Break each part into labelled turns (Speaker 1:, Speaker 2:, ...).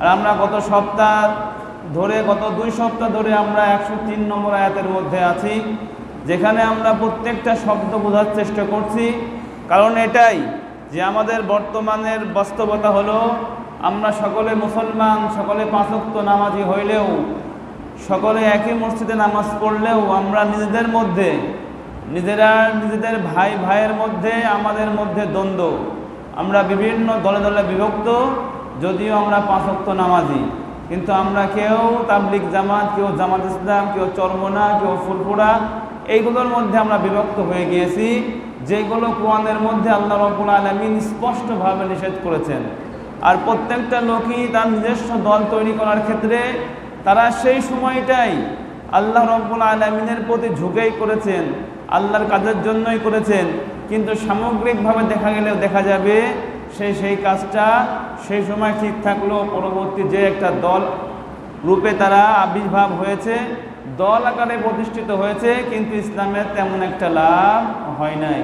Speaker 1: আর আমরা গত সপ্তাহ ধরে, গত দুই সপ্তাহ ধরে আমরা একশো তিন নম্বর আয়াতের মধ্যে আছি, যেখানে আমরা প্রত্যেকটা শব্দ বোঝার চেষ্টা করছি। কারণ এটাই যে আমাদের বর্তমানের বাস্তবতা হলো, আমরা সকলে মুসলমান, সকলে পাঁচক্ত নামাজি হইলেও, সকলে একই মসজিদে নামাজ পড়লেও আমরা নিজেদের মধ্যে, নিজেরা নিজেদের ভাই ভাইয়ের মধ্যে, আমাদের মধ্যে দ্বন্দ্ব। আমরা বিভিন্ন দলে দলে বিভক্ত যদিও আমরা পাঁচক্ত নামাজি, কিন্তু আমরা কেউ তাবলিক জামাত, কেউ জামাত ইসলাম, কেউ চর্মনা, কেউ ফুলপুরা এইগুলোর মধ্যে আমরা বিভক্ত হয়ে গিয়েছি, যেগুলো কোরআনের মধ্যে আল্লাহ রব্বুল আলমিন স্পষ্টভাবে নিষেধ করেছেন। আর প্রত্যেকটা লোকই তার নিজস্ব দল তৈরি করার ক্ষেত্রে তারা সেই সময়টাই আল্লাহ রব্বুল আলমিনের প্রতি ঝুঁকেই করেছেন, আল্লাহর কাজের জন্যই করেছেন, কিন্তু সামগ্রিকভাবে দেখা গেলেও দেখা যাবে সেই সেই কাজটা সেই সময় ঠিক থাকলেও পরবর্তী যে একটা দল রূপে তারা আবির্ভাব হয়েছে, দল আকারে প্রতিষ্ঠিত হয়েছে, কিন্তু ইসলামের তেমন একটা লাভ হয় নাই।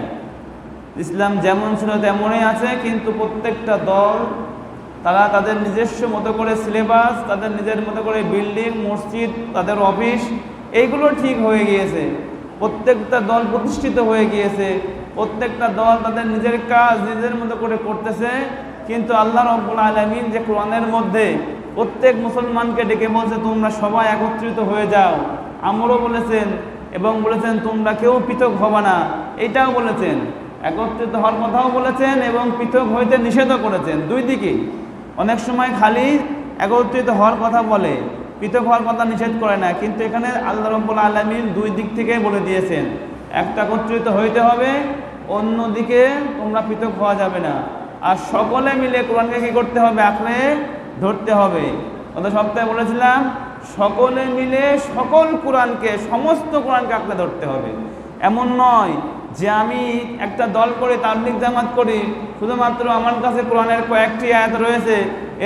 Speaker 1: ইসলাম যেমন ছিল তেমনই আছে, কিন্তু প্রত্যেকটা দল, তারা তাদের নিজস্ব মতো করে সিলেবাস, তাদের নিজের মতো করে বিল্ডিং, মসজিদ, তাদের অফিস, এইগুলো ঠিক হয়ে গিয়েছে। প্রত্যেকটা দল প্রতিষ্ঠিত হয়ে গিয়েছে। প্রত্যেকটা দল তাদের নিজের কাজ, নিজের মতো করে করতেছে। কিন্তু আল্লাহ রব্বুল আলমিন যে কোরআনের মধ্যে প্রত্যেক মুসলমানকে ডেকে বলছে, তোমরা সবাই একত্রিত হয়ে যাও। আমরও বলেছেন এবং বলেছেন, তোমরা কেউ পৃথক হবা না। এটাও বলেছেন। একত্রিত হওয়ার কথাও বলেছেন এবং পৃথক হইতে নিষেধও করেছেন। দুই দিকে, অনেক সময় খালি একত্রিত হওয়ার কথা বলে, পৃথক হওয়ার কথা নিষেধ করে না। কিন্তু এখানে আল্লাহ রব্বুল আলমিন দুই দিক থেকেই বলে দিয়েছেন, একটা একত্রিত হইতে হবে অন্যদিকে তোমরা পৃথক হওয়া যাবে না। আর সকলে মিলে কোরআনকে কী করতে হবে? আঁকড়ে ধরতে হবে। গত সপ্তাহে বলেছিলাম, সকলে মিলে সকল কোরআনকে, সমস্ত কোরআনকে আঁকড়ে ধরতে হবে। এমন নয় যে আমি একটা দল করে তাবলিক জামাত করি, শুধুমাত্র আমার কাছে কোরআনের কয়েকটি আয়াত রয়েছে।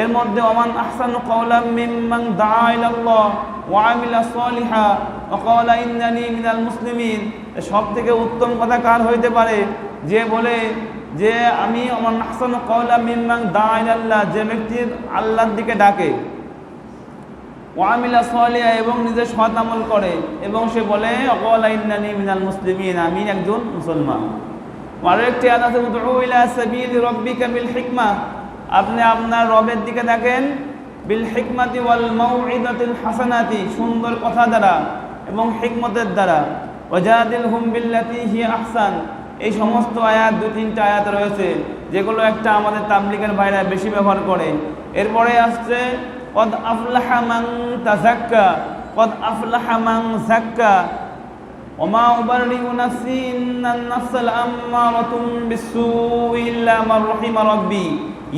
Speaker 1: এর মধ্যে, ওমান আহসান কওলাম মিম্মান দাআ ইলাল্লাহ ওয়া আমিলা সলিহা ওয়া ক্বালা ইন্নানি মিনাল মুসলিমিন। সব থেকে উত্তম কথা কার হইতে পারে? যে বলে যে আমি আমার আহসান কওলাম মিম্মান দাআ ইলাল্লাহ যে ব্যক্তি আল্লাহর দিকে ডাকে ওয়ামিলা সলিয়া এবং নিজের সৎ আমল করে, এবং সে বলে অকলা মিনাল মুসলিমিন, আমি একজন মুসলমান। আরও একটি আয়াত আছে সাবিল রব্বিকা বিল হিকমা। আপনি আপনার রবের দিকে দেখেন, বিল হিকমাতি ওয়াল মাউইদাতিল হাসানাতি, সুন্দর কথা দ্বারা এবং হিকমতের দ্বারা। ওজাদিল হুমবিল্লাতি হি আহসান। এই সমস্ত আয়াত, দু, তিনটা আয়াত রয়েছে, যেগুলো একটা আমাদের তাবলিকের বাইরে বেশি ব্যবহার করে। এরপরে আসছে, কদ আফলাহা মাং তাজাক্কা কদ আফলাহা মাং জাক্কা ওমা উবারিউ নাফসি ইন্নান আম্মা আম্মারাতুম বিসু ইল্লা মান রাহিমা রাব্বী।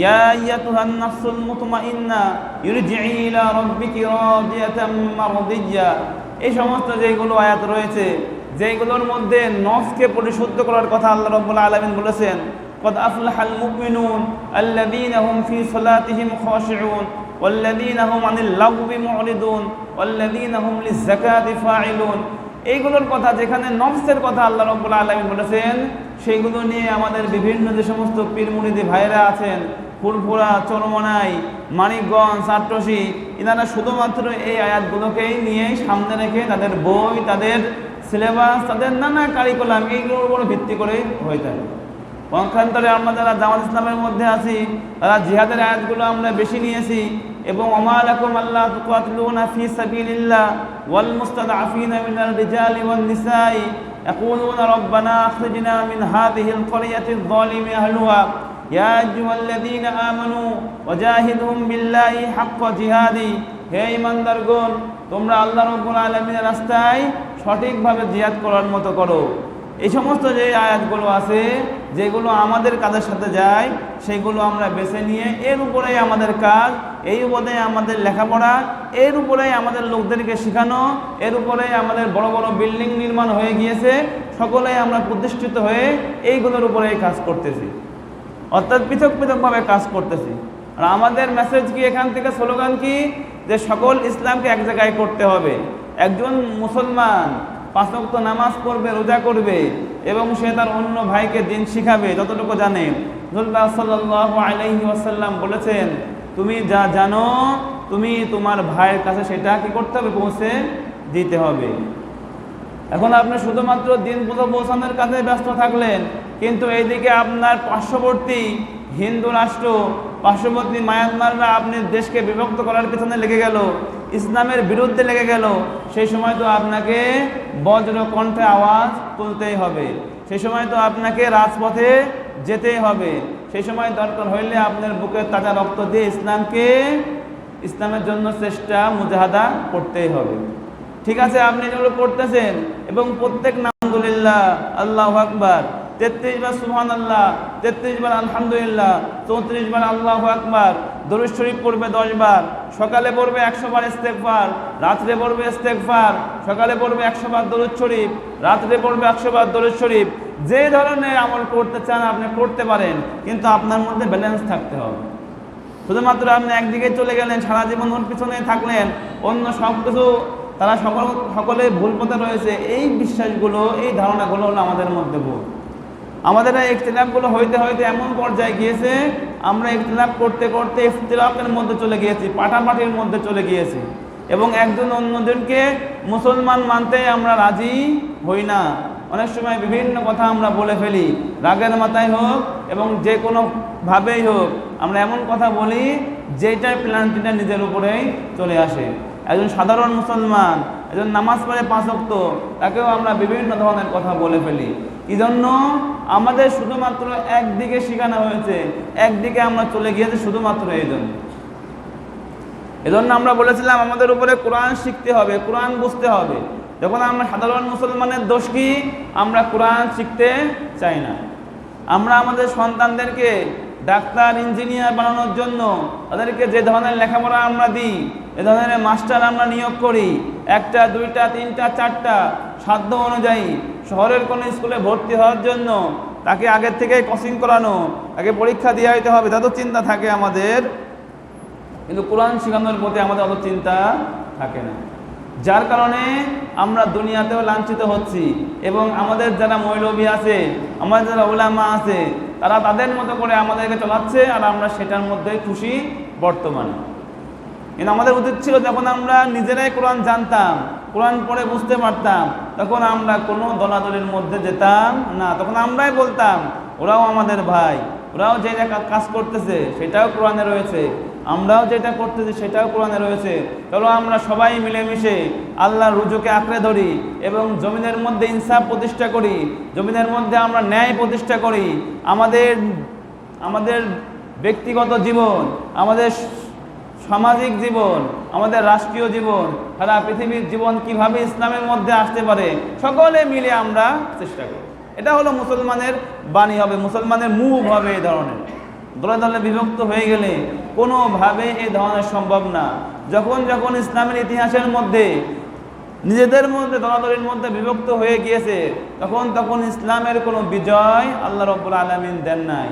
Speaker 1: ইয়া আইয়াতুহান নাফসুল মুতমাইন্না ইরজিই ইলা রাব্বিকি রাদিয়াতাম মারদিয়্যা। এই সমস্ত যেগুলো আয়াত রয়েছে যেগুলোর মধ্যে নফকে পরিশুদ্ধ করার কথা আল্লাহ রব্বুল আলমিন বলেছেন قد أفلح المؤمنون الذين هم في صلاتهم خاشعون والذين هم عن اللغو معرضون والذين هم للزكاة فاعلون এইগুলোর কথা যেখানে নফসের কথা আল্লাহ রব্বুল আলমী বলেছেন সেইগুলো নিয়ে আমাদের বিভিন্ন যে সমস্ত পীরমুনিদি ভাইরা আছেন ফুলপুরা চরমনাই মানিকগঞ্জ চাট্টসি এনারা শুধুমাত্র এই আয়াতগুলোকেই নিয়েই সামনে রেখে তাদের বই তাদের সিলেবাস তাদের নানা কারিকুলাম এইগুলোর উপর ভিত্তি করে হয়ে থাকে পক্ষান্তরে আমরা যারা জামাত ইসলামের মধ্যে আছি তারা জিহাদের আয়াতগুলো আমরা বেশি নিয়েছি এবং অমালাকুম আল্লাহ তুকাতলুনা ফি সাবিলিল্লাহ ওয়াল মুস্তাদআফিনা মিনাল রিজালি ওয়ান নিসাই يقولون ربنا أخرجنا من هذه القرية الظالم أهلها يا أيها الذين آمنوا وجاهدهم بالله حق جهادي হে ইমানদারগণ তোমরা আল্লাহ রব্বুল আলমিনের রাস্তায় সঠিকভাবে জিয়াদ করার মতো করো। এই সমস্ত যে আয়াতগুলো আছে, যেগুলো আমাদের কাজের সাথে যায়, সেগুলো আমরা বেছে নিয়ে এর উপরেই আমাদের কাজ, এই উপরে আমাদের লেখাপড়া, এর উপরেই আমাদের লোকদেরকে শেখানো, এর উপরেই আমাদের বড় বড় বিল্ডিং নির্মাণ হয়ে গিয়েছে, সকলেই আমরা প্রতিষ্ঠিত হয়ে এইগুলোর উপরেই কাজ করতেছি। অর্থাৎ পৃথক পৃথকভাবে কাজ করতেছি। আর আমাদের মেসেজ কি, এখান থেকে স্লোগান কি? যে সকল ইসলামকে এক জায়গায় করতে হবে। একজন মুসলমান পাঁচ পাঁচক্ত নামাজ পড়বে, রোজা করবে এবং সে তার অন্য ভাইকে দিন শিখাবে, যতটুকু জানে। রসুল্লাহ সাল্লাহ আলাইহি ওয়াসাল্লাম বলেছেন, তুমি যা জানো, তুমি তোমার ভাইয়ের কাছে সেটা কি করতে হবে? পৌঁছে দিতে হবে। এখন আপনি শুধুমাত্র দিন পুজো পৌঁছানোর কাছে ব্যস্ত থাকলেন, কিন্তু এইদিকে আপনার পার্শ্ববর্তী হিন্দু রাষ্ট্র, পার্শ্ববর্তী মায়ানমাররা আপনি দেশকে বিভক্ত করার পেছনে লেগে গেল। ইসলামের বিরুদ্ধে লেগে গেল, সেই সময় তো আপনাকে বজ্র কণ্ঠে আওয়াজ তুলতেই হবে। সেই সময় তো আপনাকে রাজপথে যেতেই হবে। সেই সময় দরকার হইলে আপনার বুকের তাজা রক্ত দিয়ে ইসলামকে, ইসলামের জন্য চেষ্টা, মুজাহাদা করতেই হবে। ঠিক আছে, আপনি যেগুলো করতেছেন এবং প্রত্যেক নামদুলিল্লাহ আল্লাহ আকবার। তেত্রিশ বার সুহান আল্লাহ তেত্রিশ বার আলহামদুলিল্লাহ, চৌত্রিশ বার আল্লাহ আকবার, দরুদ শরীফ পড়বে দশ বার, সকালে পড়বে একশো বার ইস্তেকফার রাত্রে পড়বে ইস্তেকফার সকালে পড়বে একশো বার দরুদ শরীফ, রাত্রে পড়বে একশো বার দরুদ শরীফ। যে ধরনের আমল করতে চান আপনি করতে পারেন, কিন্তু আপনার মধ্যে ব্যালেন্স থাকতে হবে। শুধুমাত্র আপনি একদিকে চলে গেলেন, সারা জীবন ওর পিছনে থাকলেন, অন্য সব কিছু তারা সকল, সকলে ভুল পথে রয়েছে, এই বিশ্বাসগুলো, এই ধারণাগুলো হলো আমাদের মধ্যে ভুল। আমাদের এই ইখতিলাফগুলো হইতে হইতে এমন পর্যায়ে গিয়েছে, আমরা ইখতিলাফ করতে করতে ইখতিলাফের মধ্যে চলে গিয়েছি পাটাপাটির মধ্যে চলে গিয়েছি। এবং একজন অন্যজনকে মুসলমান মানতে আমরা রাজি হই না। অনেক সময় বিভিন্ন কথা আমরা বলে ফেলি, রাগের মাথায় হোক এবং যে কোনো ভাবেই হোক, আমরা এমন কথা বলি যেটার প্ল্যানটিটা নিজের উপরেই চলে আসে। একজন সাধারণ মুসলমান, একজন নামাজ পড়ে পাঁচ অক্ত তাকেও আমরা বিভিন্ন ধরনের কথা বলে ফেলি। এই জন্য আমাদের শুধুমাত্র একদিকে শেখানো হয়েছে, একদিকে আমরা চলে গিয়েছি শুধুমাত্র এই জন্য। এজন্য আমরা বলেছিলাম, আমাদের উপরে কোরআন শিখতে হবে, কোরআন বুঝতে হবে। যখন আমরা সাধারণ মুসলমানের দোষ কি? আমরা কোরআন শিখতে চাই না। আমরা আমাদের সন্তানদেরকে ডাক্তার, ইঞ্জিনিয়ার বানানোর জন্য তাদেরকে যে ধরনের লেখাপড়া আমরা দিই, এ ধরনের মাস্টার আমরা নিয়োগ করি, একটা, দুইটা, তিনটা, চারটা সাধ্য অনুযায়ী শহরের কোনো স্কুলে ভর্তি হওয়ার জন্য তাকে আগের থেকেই কোচিং করানো, তাকে পরীক্ষা দিয়ে দিতে হবে তাদের চিন্তা থাকে আমাদের। কিন্তু কোরআন শেখানোর প্রতি আমাদের অত চিন্তা থাকে না। যার কারণে আমরা দুনিয়াতেও লাঞ্ছিত হচ্ছি এবং আমাদের যারা মৌলবী আছে, আমাদের যারা ওলামা আছে, তারা তাদের মতো করে আমাদেরকে চলাচ্ছে আর আমরা সেটার মধ্যে খুশি বর্তমানে। কিন্তু আমাদের উচিত ছিল যখন আমরা নিজেরাই কোরআন জানতাম, কোরআন পড়ে বুঝতে পারতাম, তখন আমরা কোনো দলাদলের মধ্যে যেতাম না। তখন আমরাই বলতাম, ওরাও আমাদের ভাই, ওরাও যে যে কাজ করতেছে সেটাও কোরআনে রয়েছে। আমরাও যেটা করতেছি সেটাও কোরআনে রয়েছে। চলো আমরা সবাই মিলেমিশে আল্লাহর রুজুকে আঁকড়ে ধরি এবং জমিনের মধ্যে ইনসাফ প্রতিষ্ঠা করি, জমিনের মধ্যে আমরা ন্যায় প্রতিষ্ঠা করি। আমাদের আমাদের ব্যক্তিগত জীবন, আমাদের সামাজিক জীবন, আমাদের রাষ্ট্রীয় জীবন, সারা পৃথিবীর জীবন কীভাবে ইসলামের মধ্যে আসতে পারে, সকলে মিলে আমরা চেষ্টা করি এটা হলো মুসলমানের বাণী হবে, মুসলমানের মুভ হবে এই ধরনের। দলে দলে বিভক্ত হয়ে গেলে কোনোভাবে এই ধরনের সম্ভব না। যখন যখন ইসলামের ইতিহাসের মধ্যে, নিজেদের মধ্যে, দলাদলির মধ্যে বিভক্ত হয়ে গিয়েছে, তখন তখন ইসলামের কোনো বিজয় আল্লাহ রব্বুল আলমিন দেন নাই।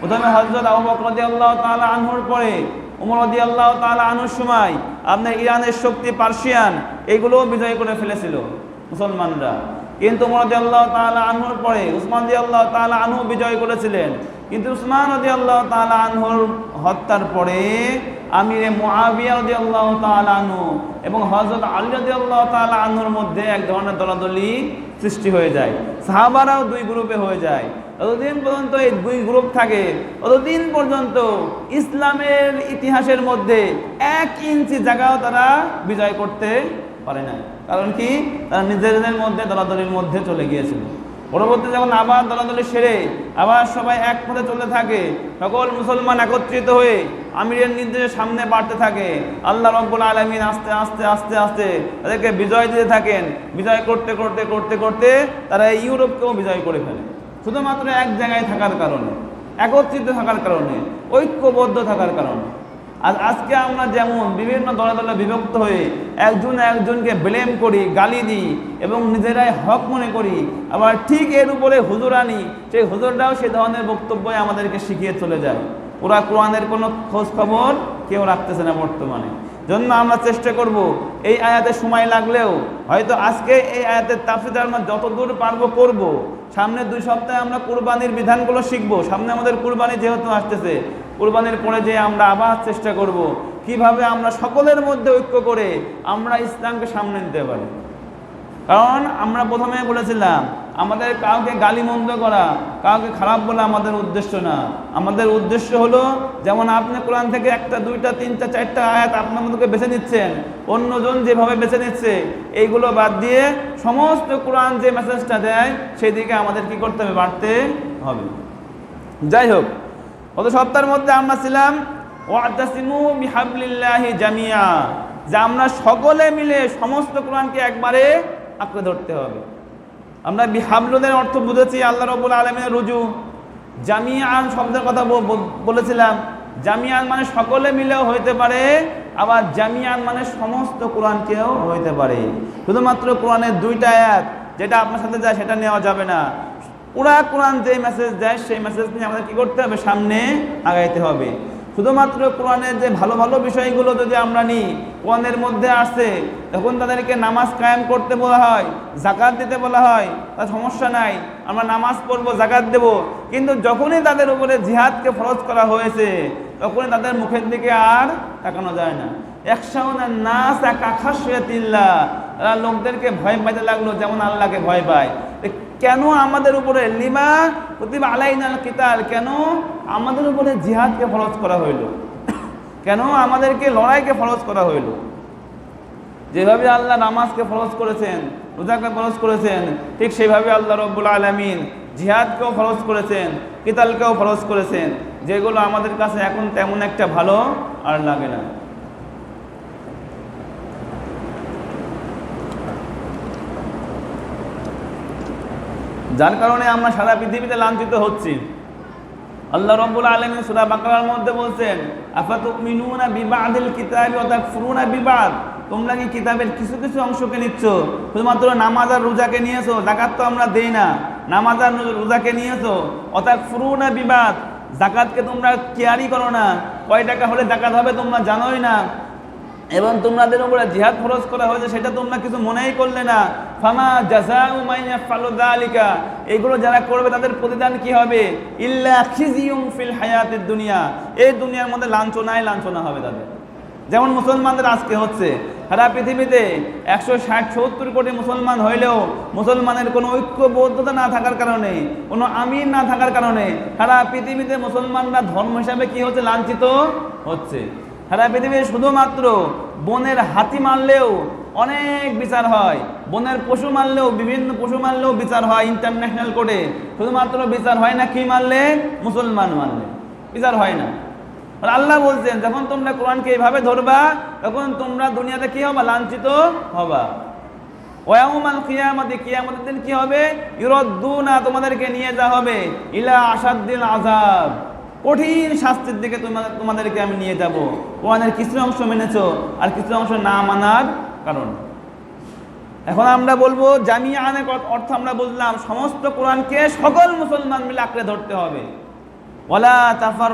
Speaker 1: প্রথমে হজরত আবু বকর আল্লাহ তাআলা আনহুর পরে উমর রদি আল্লাহ তালা আনুর সময় আপনার ইরানের শক্তি পার্সিয়ান এগুলোও বিজয় করে ফেলেছিল মুসলমানরা। কিন্তু উমর আল্লাহ তালা আনুর পরে, উসমান দি আল্লাহ তালা আনু বিজয় করেছিলেন। কিন্তু উসমান রদি আল্লাহ তাআলা আনহুর হত্যার পরে আমিরে মুআবিয়া রদি আল্লাহ তাআলা আনহু এবং হযরত আলী রদি আল্লাহ তাআলা মধ্যে এক ধরনের দলাদলি সৃষ্টি হয়ে যায়। সাহাবারাও দুই গ্রুপে হয়ে যায়। ততদিন পর্যন্ত এই দুই গ্রুপ থাকে। ততদিন পর্যন্ত ইসলামের ইতিহাসের মধ্যে এক ইঞ্চি জায়গাও তারা বিজয় করতে পারে না কারণ কি? তারা নিজেদের মধ্যে দলাদলির মধ্যে চলে গিয়েছিল। পরবর্তী যখন আবার দলাদলি সেরে, আবার সবাই এক পথে চলতে থাকে, সকল মুসলমান একত্রিত হয়ে আমিরের নির্দেশে সামনে বাড়তে থাকে। আল্লাহ রব্বুল আলমিন আস্তে আস্তে আস্তে আস্তে তাদেরকে বিজয় দিতে থাকেন। বিজয় করতে করতে করতে করতে তারা ইউরোপকেও বিজয় করে ফেলে। শুধুমাত্র এক জায়গায় থাকার কারণে, একত্রিত থাকার কারণে, ঐক্যবদ্ধ থাকার কারণে। আর আজকে আমরা যেমন বিভিন্ন দলে দলে বিভক্ত হয়ে একজন একজনকে ব্লেম করি, গালি দিই এবং নিজেরাই হক মনে করি, আবার ঠিক এর উপরে হুজুর আনি, সেই হুজুরটাও সে ধরনের বক্তব্যই আমাদেরকে শিখিয়ে চলে যায়। ওরা কোরআনের কোনো খোঁজ খবর কেউ রাখতেছে না বর্তমানে। জন্য আমরা চেষ্টা করব, এই আয়াতে সময় লাগলেও হয়তো আজকে এই আয়াতের তাফসির আমরা যতদূর পারব করব। সামনে দুই সপ্তাহে আমরা কুরবানির বিধানগুলো শিখব। সামনে আমাদের কুরবানি যেহেতু আসতেছে কোরবানির পরে যে আমরা আবার চেষ্টা করব, কীভাবে আমরা সকলের মধ্যে ঐক্য করে আমরা ইসলামকে সামনে নিতে পারি? কারণ আমরা প্রথমে বলেছিলাম, আমাদের কাউকে গালি মন্দ করা, কাউকে খারাপ বলা আমাদের উদ্দেশ্য না। আমাদের উদ্দেশ্য হলো, যেমন আপনি কোরআন থেকে একটা, দুইটা, তিনটা, চারটা আয়াত আপনার মধ্যে বেছে নিচ্ছেন, অন্যজন যেভাবে বেছে নিচ্ছে, এইগুলো বাদ দিয়ে সমস্ত কোরআন যে মেসেজটা দেয় সেই দিকে আমাদের কি করতে হবে? বাড়তে হবে। যাই হোক গত সপ্তাহের মধ্যে আমরা ছিলাম ওয়াতাসিমু বিহাবলিল্লাহি জামিয়া, যে আমরা সকলে মিলে সমস্ত কোরআনকে একবারে আঁকড়ে ধরতে হবে। আমরা বিহাবলুদের অর্থ বুঝেছি, আল্লাহ রবুল আলমের রুজু। জামিয়ান শব্দের কথা বলেছিলাম। জামিয়ান মানে সকলে মিলেও হইতে পারে, আবার জামিয়ান মানে সমস্ত কোরআনকেও হইতে পারে। শুধুমাত্র কোরআনের দুইটা এক যেটা আপনার সাথে যায়, সেটা নেওয়া যাবে না। পুরা কোরআন যে মেসেজ দেয়, সেই মেসেজ নিয়ে আমাদের কী করতে হবে? সামনে আগাইতে হবে। শুধুমাত্র কোরআনের যে ভালো ভালো বিষয়গুলো যদি আমরা নিই, কোরআনের মধ্যে আসছে তখন তাদেরকে নামাজ কায়েম করতে বলা হয়, জাকাত দিতে বলা হয়, তার সমস্যা নাই। আমরা নামাজ পড়ব, জাকাত দেব। কিন্তু যখনই তাদের উপরে জিহাদকে ফরজ করা হয়েছে, তখনই তাদের মুখের দিকে আর তাকানো যায় না। লোকদেরকে ভয় পাইতে লাগল, যেমন আল্লাহকে ভয় পায়। কেন আমাদের উপরে? লিমা প্রতিভা আলাইনাল কিতাল, কেন আমাদের উপরে জিহাদকে ফরজ করা হইল? কেন আমাদেরকে লড়াইকে ফরজ করা হইল? যেভাবে আল্লাহ নামাজকে ফরজ করেছেন, রোজাকে ফরজ করেছেন, ঠিক সেভাবে আল্লাহ রব্বুল আলমিন জিহাদকেও ফরজ করেছেন, কিতালকেও ফরজ করেছেন। যেগুলো আমাদের কাছে এখন তেমন একটা ভালো আর লাগে না। যার কারণে আমরা সারা পৃথিবীতে লাঞ্ছিত হচ্ছি। আল্লাহ রব্বুল আলমিন সুরা বাকরার মধ্যে বলছেন, আফাতুমিনুনা বিবাদিল কিতাবি অর্থাৎ ফুরুনা বিবাদ? তোমরা কি কিতাবের কিছু কিছু অংশকে নিচ্ছ? শুধুমাত্র নামাজ আর রোজাকে নিয়েছো? জাকাত তো আমরা দেই না। নামাজ আর রোজাকে নিয়েছো? অর্থাৎ ফুরুনা বিবাদ? জাকাতকে তোমরা কেয়ারই করো না। কয় টাকা হলে জাকাত হবে তোমরা জানোই না। এবং তোমাদের উপরে জিহাদ ফরজ করা হয়েছে, সেটা তোমরা কিছু মনেই করলে না। ফামা জাযাউ ফালুদা আলিকা এগুলো যারা করবে তাদের প্রতিদান কি হবে? ইল্লা খিজিউম ফিল হায়াতের দুনিয়া। এই দুনিয়ার মধ্যে লাঞ্ছনায় লাঞ্ছনা হবে তাদের। যেমন মুসলমানদের আজকে হচ্ছে, সারা পৃথিবীতে একশো ষাট সত্তর কোটি মুসলমান হইলেও মুসলমানের কোনো ঐক্যবদ্ধতা না থাকার কারণে, কোনো আমির না থাকার কারণে, সারা পৃথিবীতে মুসলমানরা ধর্ম হিসাবে কি হচ্ছে? লাঞ্ছিত হচ্ছে। সারা পৃথিবীর শুধুমাত্র বনের হাতি মারলেও অনেক বিচার হয়। বনের পশু মারলেও, বিভিন্ন পশু মারলেও বিচার হয় ইন্টারন্যাশনাল কোর্টে। শুধুমাত্র বিচার হয় না, কি মারলে? মুসলমান মারলে। বিচার হয় না। আল্লাহ বলছেন, যখন তোমরা কোরআনকে এইভাবে ধরবা, তখন তোমরা দুনিয়াতে কি হবা? লাঞ্ছিত হবা। ওয়াউমাল কিয়ামতে, কিয়ামতের দিন কি হবে? ইউরদ্দুনা, তোমাদেরকে নিয়ে যা হবে। ইলা আসাদ্দিল আযাব। কঠিন শাস্তির দিকে তোমাদের, তোমাদেরকে আমি নিয়ে যাব। কোরআনের কিছু অংশ মেনেছ আর কিছু অংশ না মানার কারণ। এখন আমরা বলব জামিয়া আনের অর্থ আমরা বললাম সমস্ত কোরআনকে সকল মুসলমান মিলে আঁকড়ে ধরতে হবে। ওলা তাফার